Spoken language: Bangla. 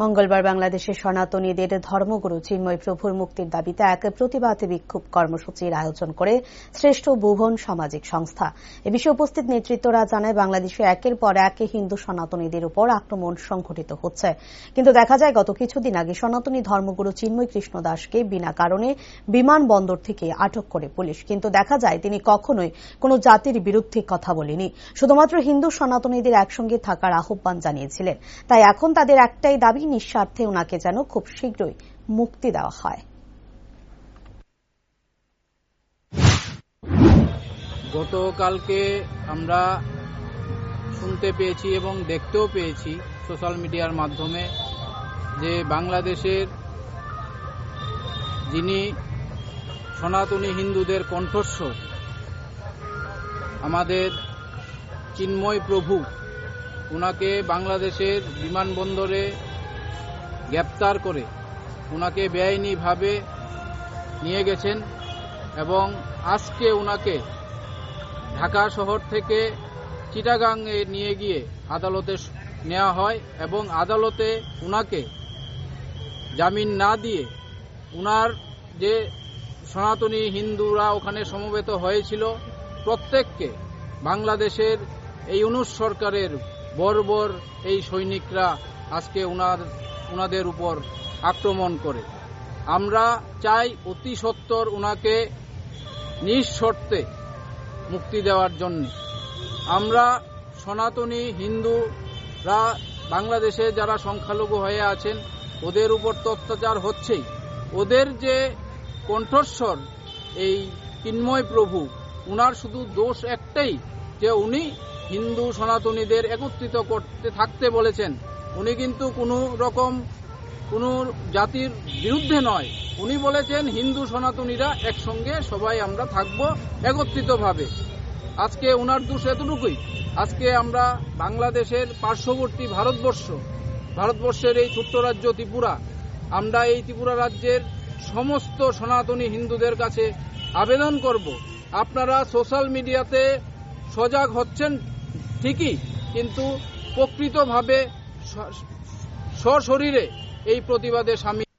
মঙ্গলবার বাংলাদেশের সনাতনীদের ধর্মগুরু চিন্ময় প্রভুর মুক্তির দাবিতে এক প্রতিবাদ বিক্ষোভ কর্মসূচির আয়োজন করে শ্রেষ্ঠ ভুবন সামাজিক সংস্থা। এ বিষয়ে উপস্থিত নেতৃত্বরা জানায়, বাংলাদেশে একের পর এক হিন্দু সনাতনীদের উপর আক্রমণ সংঘটিত হচ্ছে। কিন্তু দেখা যায়, গত কিছুদিন আগে সনাতনী ধর্মগুরু চিন্ময় কৃষ্ণ দাসকে বিনা কারণে বিমানবন্দর থেকে আটক করে পুলিশ। কিন্তু দেখা যায়, তিনি কখনোই কোনো জাতির বিরুদ্ধে কথা বলেনি। শুধুমাত্র হিন্দু সনাতনীদের একসঙ্গে থাকার আহ্বান জানিয়েছিলেন। তাই এখন তাদের একটাই দাবি নিঃস্বার্থে ওনাকে যেন খুব শীঘ্রই মুক্তি দেওয়া হয়। গতকালকে আমরা শুনতে পেয়েছি এবং দেখতেও পেয়েছি সোশ্যাল মিডিয়ার মাধ্যমে যে বাংলাদেশের যিনি সনাতনী হিন্দুদের কণ্ঠস্বর, আমাদের চিন্ময় প্রভু ওনাকে বাংলাদেশের বিমানবন্দরে গ্রেপ্তার করে ওনাকে বেআইনিভাবে নিয়ে গেছেন এবং আজকে ওনাকে ঢাকা শহর থেকে চিটাগাংয়ে নিয়ে গিয়ে আদালতে নেওয়া হয় এবং আদালতে উনাকে জামিন না দিয়ে উনার যে সনাতনী হিন্দুরা ওখানে সমবেত হয়েছিল, প্রত্যেককে বাংলাদেশের এই অনুজ সরকারের বর্বর এই সৈনিকরা আজকে উনার উনাদের উপর আক্রমণ করে। আমরা চাই অতি সত্বর উনাকে নিঃশর্তে মুক্তি দেওয়ার জন্য। আমরা সনাতনী হিন্দুরা বাংলাদেশে যারা সংখ্যালঘু হয়ে আছেন, ওদের উপর তো অত্যাচার হচ্ছেই। ওদের যে কণ্ঠস্বর, এই চিন্ময় প্রভু, উনার শুধু দোষ একটাই, যে উনি হিন্দু সনাতনীদের একত্রিত করতে থাকতে বলেছেন। উনি কিন্তু কোনো রকম কোনো জাতির বিরুদ্ধে নয়। উনি বলেছেন, হিন্দু সনাতনীরা একসঙ্গে সবাই আমরা থাকব একত্রিতভাবে। আজকে ওনার দোষ এতটুকুই। আজকে আমরা বাংলাদেশের পার্শ্ববর্তী ভারতবর্ষ, ভারতবর্ষের এই ছোট্ট রাজ্য ত্রিপুরা, আমরা এই ত্রিপুরা রাজ্যের সমস্ত সনাতনী হিন্দুদের কাছে আবেদন করব। আপনারা সোশ্যাল মিডিয়াতে সজাগ হচ্ছেন ঠিকই, কিন্তু প্রকৃতভাবে সশরীরে এই প্রতিবাদে সামিল